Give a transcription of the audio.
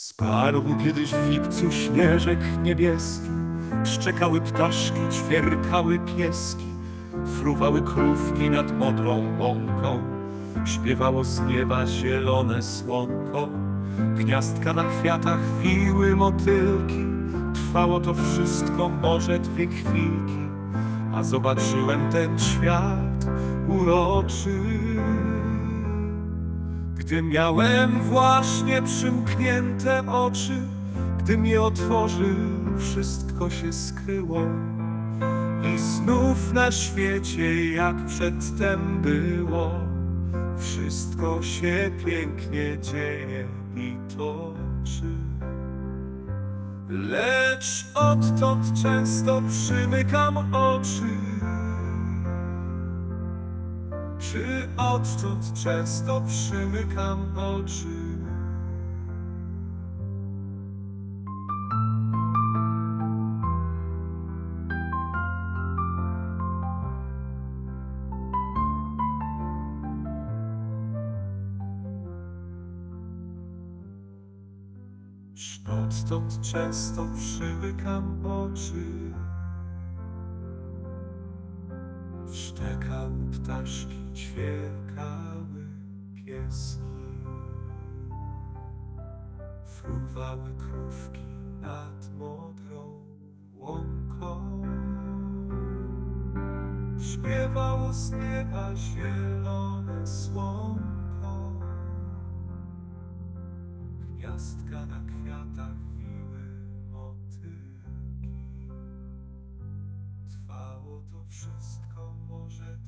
Spadł kiedyś w lipcu śnieżek niebieski, szczekały ptaszki, ćwierkały pieski, fruwały krówki nad modrą łąką, śpiewało z nieba zielone słonko, gniazdka na kwiatach wiły motylki, trwało to wszystko może dwie chwilki, a zobaczyłem ten świat uroczy. Gdy miałem właśnie przymknięte oczy, gdy mnie otworzył, wszystko się skryło. I znów na świecie, jak przedtem było, wszystko się pięknie dzieje i toczy. Lecz odtąd często przymykam oczy. Czy odtąd często przymykam oczy? Czy odtąd często przymykam oczy? Szczekały ptaszki, ćwierkały pieski Fruwały krówki nad modrą łąką. Śpiewało z nieba zielone słonko. Gniazdka na kwiatach wiły motylki Trwało to wszystko może